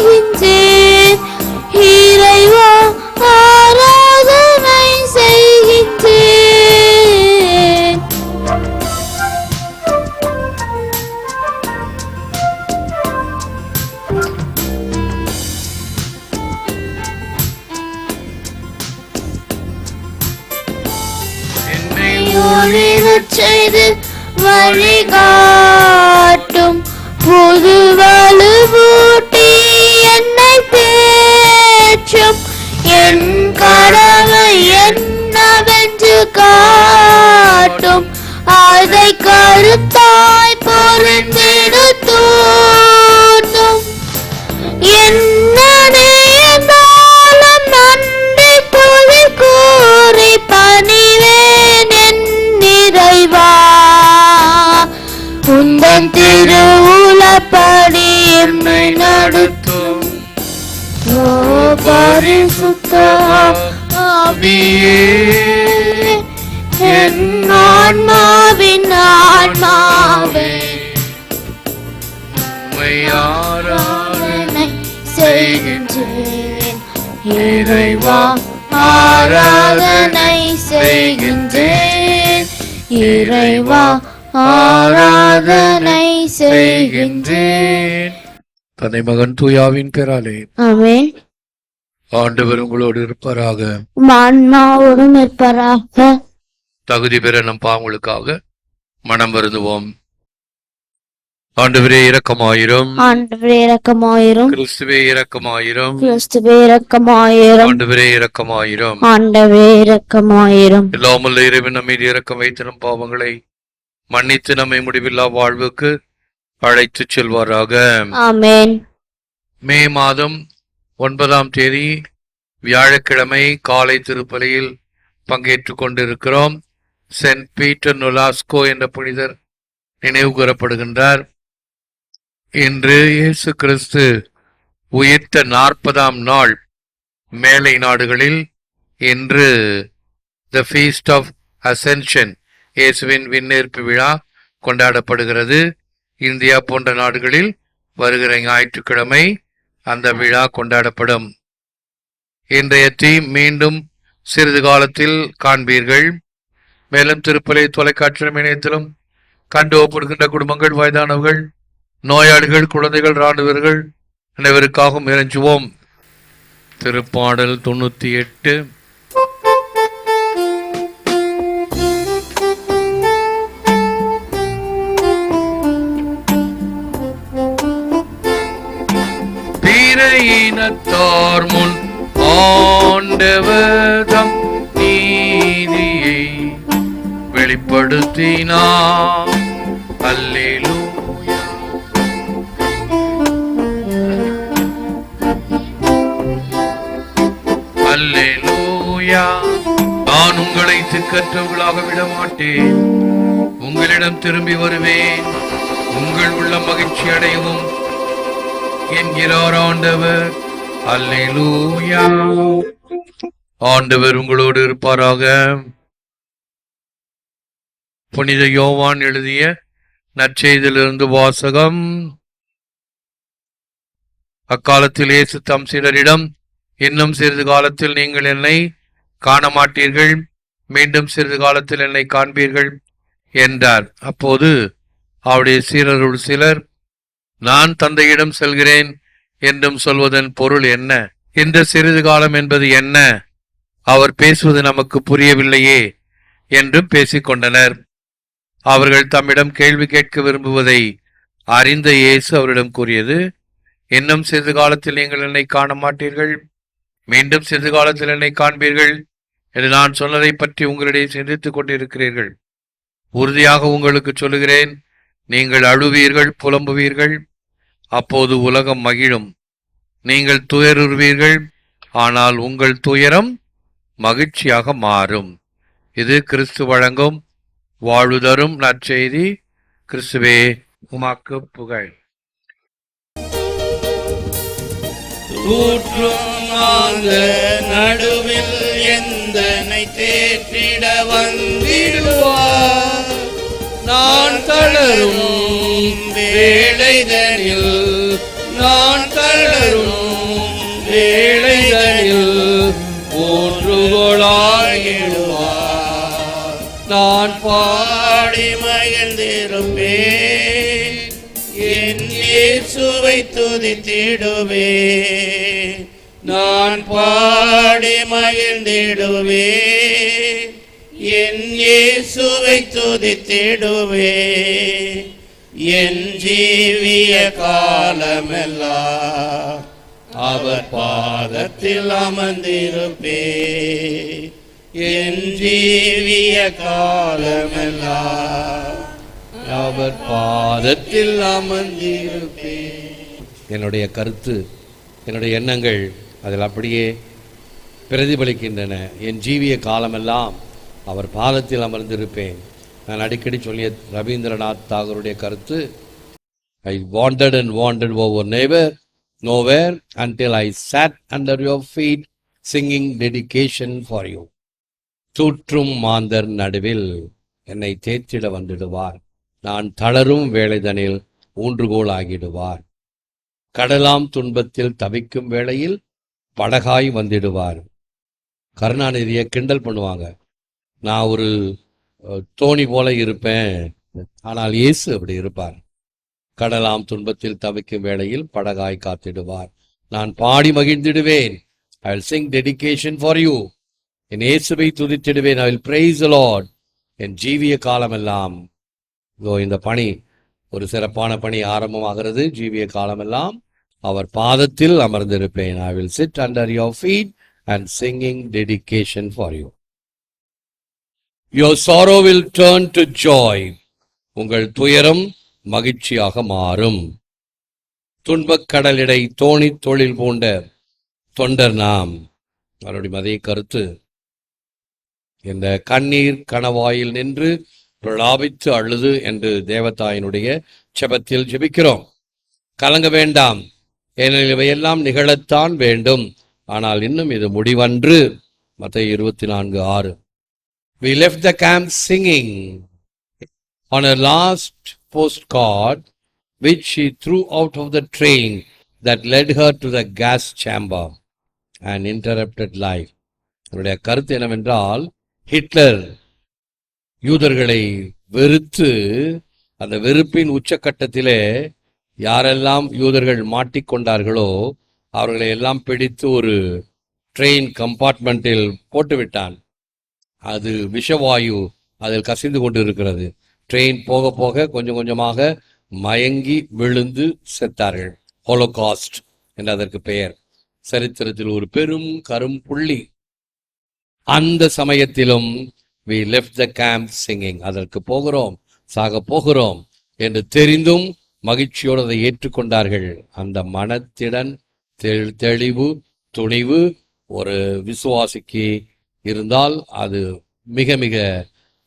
செய்கின்றேன் இறைவா ஆராதனை செய்கின்றேன் என்னை ஒளிரச் செய்து வழிகாட்டும் பொதுவாக தேற்றும் என் கடமை என்னவென்று காட்டும்? அதை கருத்தாய் பொருந்திடு தூண்டும். என்ன நேர்ந்தாலும் நன்றி துதி கூறி பணிவேன் என் நிறைவா. உந்தன் திருவுளப்படி என்னை நடத்தும் பரிசுத்த ஆவியே என் ஆன்மாவின் ஆன்மாவே ஆராதனை செய்கின்றேன். இறைவா ஆராதனை செய்கின்றேன். இறைவா ஆராதனை செய்கின்றேன் தன்னை மகன் தூயாவின் பெறாலே ஆமென். ஆண்டவர் உங்களோடு இருப்பாராக. ஆன்மாவோடும் இருப்பராக தகுதி பெற நம் பாவங்களுக்காக மனம் வருந்துவோம். ஆண்டவரே இரக்கமாயிரும். ஆண்டவரே இரக்கமாயிரும். கிறிஸ்துவே இரக்கமாயிரும். கிறிஸ்துவே இரக்கமாயிரும். ஆண்டவரே இரக்கமாயிரும். ஆண்டவே இரக்கமாயிரும். இல்லாமல் இறைவன் நம்மை இரக்கம் வைத்து நம் பாவங்களை மன்னித்து நம்மை முடிவில்லா வாழ்வுக்கு அழைத்து செல்வாராக. ஆமென். மே மாதம் ஒன்பதாம் தேதி வியாழக்கிழமை காலை திருப்பலியில் பங்கேற்று கொண்டிருக்கிறோம். சென்ட் பீட்டர் நொலாஸ்கோ என்ற புனிதர் நினைவு கூறப்படுகின்றார். இன்று இயேசு கிறிஸ்து உயிர்த்த நாற்பதாம் நாள் மேலை நாடுகளில் இன்று த ஃபீஸ்ட் ஆஃப் அசென்ஷன் இயேசுவின் விண்ணேற்பு விழா கொண்டாடப்படுகிறது. இந்தியா போன்ற நாடுகளில் வருகிற ஞாயிற்றுக்கிழமை அந்த விழா கொண்டாடப்படும். இன்றைய தீம் மீண்டும் சிறிது காலத்தில் காண்பீர்கள். மேலும் திருப்பலை தொலைக்காட்சியிலும் இணையத்திலும் கண்டு ஒப்படுகின்ற குடும்பங்கள் வயதானவர்கள் நோயாளிகள் குழந்தைகள் இராணுவர்கள் அனைவருக்காகவும் இறைஞ்சுவோம். திருப்பாடல் தொண்ணூற்றி எட்டு. பிற இனத்தார் முன் ஆண்டவதம் நீதியை வெளிப்படுத்தினார். அல்லேலூயா. அல்லேலூயா. நான் உங்களை திக்கற்றவர்களாக விட மாட்டேன் உங்களிடம் திரும்பி வருவேன். உங்கள் உள்ள மகிழ்ச்சி அடையவும். என்கிறார் ஆண்டவர். அல்லேலூயா. ஆண்டவர் உங்களோடு இருப்பாராக. புனித யோவான் எழுதிய நற்செய்தியிலிருந்து வாசகம். அக்காலத்தில் இயேசு தம் சிலரிடம் இன்னும் சிறிது காலத்தில் நீங்கள் என்னை காண மாட்டீர்கள் மீண்டும் சிறிது காலத்தில் என்னை காண்பீர்கள் என்றார். அப்போது அவருடைய சீரருள் சிலர் நான் தந்தையிடம் செல்கிறேன் என்றும் சொல்வதன் பொருள் என்ன? இந்த சிறிது காலம் என்பது என்ன? அவர் பேசுவது நமக்கு புரியவில்லையே என்றும் பேசிக்கொண்டனர். அவர்கள் தம்மிடம் கேள்வி கேட்க விரும்புவதை அறிந்த இயேசு அவரிடம் கூறியது இன்னும் சிறிது காலத்தில் நீங்கள் என்னை காண மாட்டீர்கள் மீண்டும் சிறிது காலத்தில் என்னை காண்பீர்கள்? என்று நான் சொன்னதை பற்றி உங்களிடையே சிந்தித்துக் கொண்டிருக்கிறீர்கள். உறுதியாக உங்களுக்கு சொல்லுகிறேன் நீங்கள் அழுவீர்கள் புலம்புவீர்கள் அப்போது உலகம் மகிழும். நீங்கள் துயருவீர்கள் ஆனால் உங்கள் துயரம் மகிழ்ச்சியாக மாறும். இது கிறிஸ்து வழங்கும் வாழுதரும் நற்செய்தி கிறிஸ்துவே உமாக்கு புகழ். நடுவில் எந்தனை தேற்றிட வந்திடுவார்? நான் தளரும் வேலைதனில் துதித்திடுவே நான் பாடி மகிழ்ந்திடுவே என் இயேசுவை துதித்திடுவே என் ஜீவிய காலமெல்லாம் அவர் பாதத்தில் அமர்ந்திருப்பே என் ஜீவிய காலமெல்லாம் அவர் பாதத்தில் அமர்ந்திருப்பேன். என்னுடைய கருத்து என்னுடைய எண்ணங்கள் அதில் அப்படியே பிரதிபலிக்கின்றன. என் ஜீவிய காலமெல்லாம் அவர் பாதத்தில் அமர்ந்திருப்பேன். நான் அடிக்கடி சொல்லிய ரவீந்திரநாத் தாகருடைய கருத்து I wanted and wanted over never nowhere until I sat under your feet singing dedication for you தூற்றும் மாந்தர் நடுவில் என்னை தேற்றிட வந்துடுவார். நான் தளரும் வேலைதனில் ஊன்றுகோல் ஆகிடுவார் கடலாம் துன்பத்தில் தவிக்கும் வேளையில் படகாய் வந்திடுவார். கருணாநிதியை கிண்டல் பண்ணுவாங்க. நான் ஒரு தோணி போல இருப்பேன். ஆனால் இயேசு அப்படி இருப்பார். கடலாம் துன்பத்தில் தவிக்கும் வேளையில் படகாய் காத்திடுவார். நான் பாடி மகிழ்ந்திடுவேன். I will sing dedication for you என் இயேசுவை துதித்திடுவேன். ஐ வில் பிரைஸ் லார்ட் என் ஜீவிய காலமெல்லாம் இதோ இந்த பணி ஒரு சிறப்பான பணி ஆரம்பமாகிறது. ஜீவிய காலமெல்லாம் அவர் பாதத்தில் அமர்ந்திருப்பேன். I will sit under your feet and singing dedication for you your sorrow will turn to joy உங்கள் துயரம் மகிழ்ச்சியாக மாறும். துன்பக் கடலிடை தோணி தொழில் பூண்ட தொண்டர் நாம். அவருடைய மதிய கருத்து. இந்த கண்ணீர் கணவாயில் நின்று பிரலாபித்து அழுது என்று தேவதாயினுடைய செபத்தில் ஜெபிக்கிறோம். கலங்க வேண்டாம். ஏனெனில் இவையெல்லாம் நிகழத்தான் வேண்டும் ஆனால் இன்னும் இது முடிவன்று மற்ற இருபத்தி நான்கு ஆறு we left the camp singing on a lost post card which she threw out of the train that led her to the gas chamber and interrupted life என்னுடைய கருத்து என்னவென்றால் ஹிட்லர் யூதர்களை வெறுத்து அந்த வெறுப்பின் உச்சக்கட்டத்திலே யாரெல்லாம் யூதர்கள் மாட்டிக்கொண்டார்களோ அவர்களை எல்லாம் பிடித்து ஒரு ட்ரெயின் கம்பார்ட்மெண்ட்டில் போட்டுவிட்டான். அது விஷவாயு அதில் கசிந்து கொண்டு இருக்கிறது ட்ரெயின் போக போக கொஞ்சம் கொஞ்சமாக மயங்கி விழுந்து செத்தார்கள். ஹோலோகாஸ்ட் என்று அதற்கு பெயர். சரித்திரத்தில் ஒரு பெரும் கரும் புள்ளி. அந்த சமயத்திலும் we left the camp singing அதற்கு போகிறோம் சாக போகிறோம் என்று தெரிந்தும் மகிழ்ச்சியோடு அதை ஏற்றுக்கொண்டார்கள் அந்த மனத்திடன் தெளிவு துணிவு ஒரு விசுவாசிக்கு இருந்தால் அது மிக மிக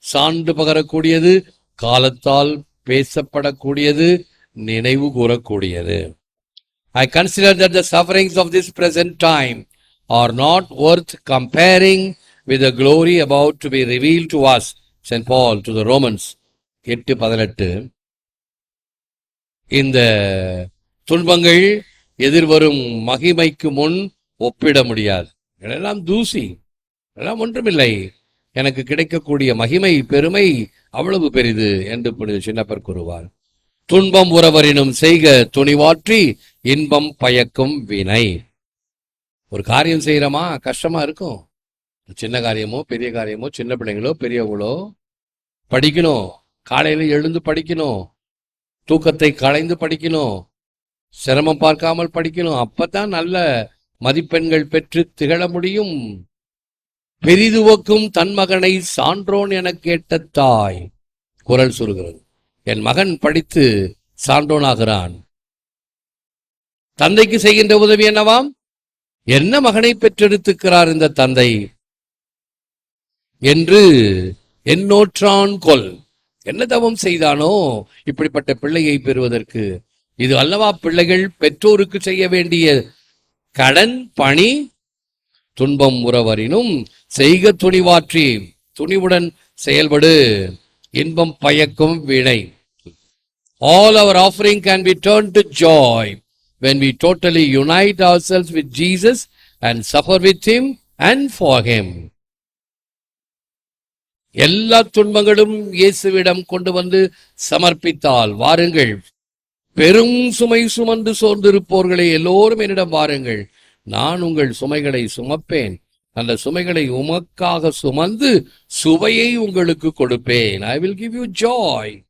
சான்று பகரக்கூடியது காலத்தால் பேசப்படக்கூடியது நினைவு கூறக்கூடியது I consider that the sufferings of this present time are not worth comparing with glory about to be reveal to was sent Paul to the Romans எட்டு பதினெட்டு இந்த துன்பங்கள் எதிர்வரும் மகிமைக்கு முன் ஒப்பிட முடியாது. இதெல்லாம் தூசி. இதெல்லாம் ஒன்றுமில்லை. எனக்கு கிடைக்கக்கூடிய மகிமை பெருமை அவ்வளவு பெரிது என்று புனித சின்னப்பர் கூறுவார். துன்பம் உறவரினும் செய்க துணிவாற்றி இன்பம் பயக்கும் வினை. ஒரு காரியம் செய்கிறோமா கஷ்டமா இருக்கும். சின்ன காரியமோ பெரிய காரியமோ சின்ன பிள்ளைங்களோ பெரியவங்களோ படிக்கணும். காலையில எழுந்து படிக்கணும். தூக்கத்தை களைந்து படிக்கணும் சிரமம் பார்க்காமல் படிக்கணும் அப்பதான் நல்ல மதிப்பெண்கள் பெற்று திகழ முடியும். பெரிதுவக்கும் தன் மகனை சான்றோன் என கேட்ட தாய் குரல் சொல்கிறது. என் மகன் படித்து சான்றோனாகிறான். தந்தைக்கு செய்கின்ற உதவி என்னவாம்? என்ன மகனை பெற்றெடுத்துக்கிறார் இந்த தந்தை? என்று எண்ணோற்றான் கொல். என்ன தவம் செய்தானோ இப்படிப்பட்ட பிள்ளையை பெறுவதற்கு? இது அல்லவா பிள்ளைகள் பெற்றோருக்கு செய்ய வேண்டிய கடன் பணி? துன்பம் உறவரினும் செய்க துணிவாற்றி துணிவுடன் செயல்படு. இன்பம் பயக்கும் வினை. All our offering can be turn to joy when we totally unite our selves with Jesus and suffer with him and for him எல்லா துன்பங்களும் இயேசுவிடம் கொண்டு வந்து சமர்ப்பித்தால் வாருங்கள். பெரும் சுமை சுமந்து சோர்ந்திருப்போர்களே எல்லோரும் என்னிடம் வாருங்கள். நான் உங்கள் சுமைகளை சுமப்பேன். அந்த சுமைகளை உமக்காக சுமந்து சுவையை உங்களுக்கு கொடுப்பேன். I will give you joy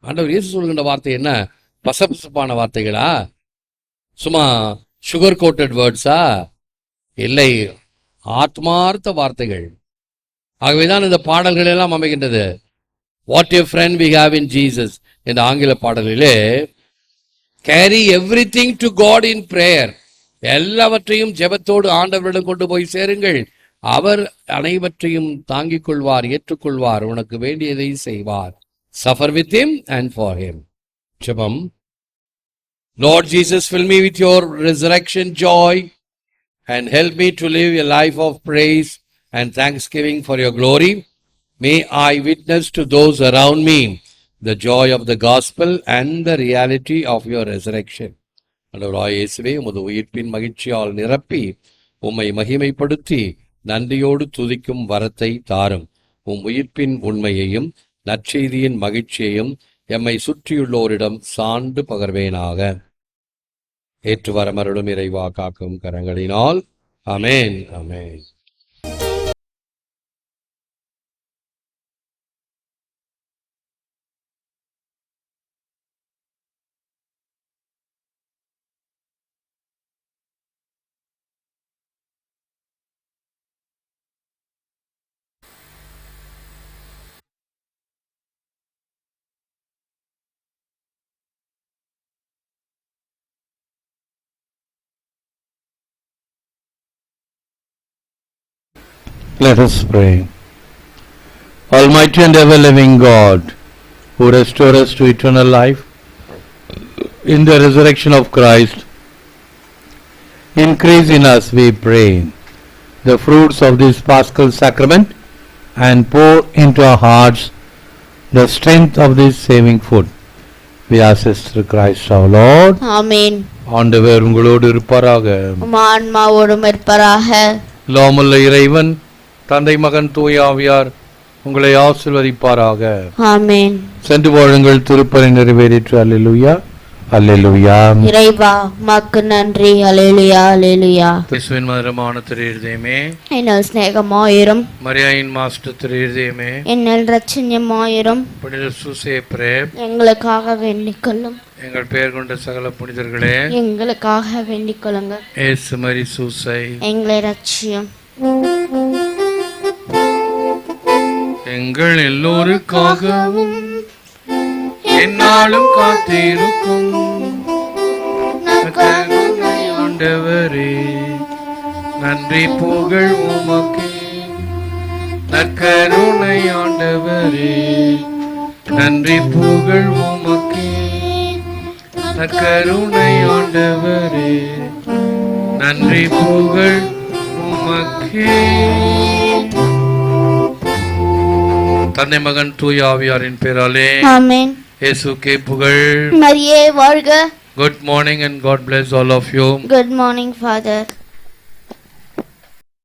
ஆண்டவர் இயேசு சொல்கின்ற வார்த்தை என்ன? பசபசப்பான வார்த்தைகளா? சும்மா சுகர் கோட்டட் வேர்ட்ஸா இல்லை. ஆத்மார்த்த வார்த்தைகள். ஆகவேதான் இந்த பாடல்கள் எல்லாம் அமைகின்றது. What a friend we have in Jesus இந்த ஆங்கில பாடலிலே carry everything to God in prayer எல்லாவற்றையும் ஜெபத்தோடு ஆண்டவரிடம் கொண்டு போய் சேருங்கள். அவர் அனைவற்றையும் தாங்கிக் கொள்வார் ஏற்றுக்கொள்வார். உனக்கு வேண்டியதை செய்வார். Suffer with him and for him ஜெபம். Lord Jesus fill me with your resurrection joy and help me to live a life of praise and thanksgiving for your glory. May I witness to those around me the joy of the gospel and the reality of your resurrection. ஆண்டவராய் இயேசுவே உமது உயிர்ப்பின் மகிழ்ச்சியால் நிரப்பி உம்மை மகிமைப்படுத்தி நன்றியோடு துதிக்கும் வரத்தை தாரும் உம் உயிர்ப்பின் உண்மையையும் நற்செய்தியின் மகிழ்ச்சியையும் எம்மை சுற்றியுள்ளோரிடம் சான்று பகர்வேனாக ஏற்று வரமருளும் இறைவா காக்கும் கரங்களினால் அமேன் அமேன் Let us pray. Almighty and ever living God, who restore us to eternal life in the resurrection of Christ, increase in us, we pray, the fruits of this paschal sacrament and pour into our hearts the strength of this saving food. We ask this through Christ our Lord. ஆமேன் ஆண்டவர் உங்களோடு இருப்பாராக உம் ஆன்மாவோடும் இருப்பராக லோமுள்ள இறைவன் தந்தை மகன் தூய ஆவியார் உங்களை ஆசிர்வதிப்பாராக. ஆமேன். சென்று வாழுங்கள் திருப்பலை நிறைவேறிற்று. அல்லேலூயா அல்லேலூயா. இறைவா உமக்கு நன்றி. அலேலுயா அலேலுயா கிறிஸ்துவின் மதுரமான திரு இருதயமே. என்னல் சிநேகமாயிரும். மரியாயின் மாஸ்டர் திரு இருதயமே. என்னல் ரட்சண்யமாயிரும். புனித சூசே பிரேம் எங்களுக்காக வேண்டிக் கொள்ளும். எங்கள் பெயர் கொண்ட சகல புனிதர்களே. எங்களுக்காக வேண்டிக் கொள்ளுங்க ஏசு மரி சூசை. எங்களை ரட்சியம். எங்கள் எல்லோருக்காகவும். என்னாலும் காத்திருக்கும். ஆண்டவரே. நன்றி புகழ் உமக்கே. நற்கருணை ஆண்டவரே. நன்றி புகழ் உமக்கே. நற்கருணை ஆண்டவரே. நன்றி புகழ் உமக்கே. தன்னை மகன் தூய ஆவியாரின் பேராலே. ஆமேன். இயேசுக்கே புகழ். மரியே வாழ்க. Good morning and God bless all of you. Good morning father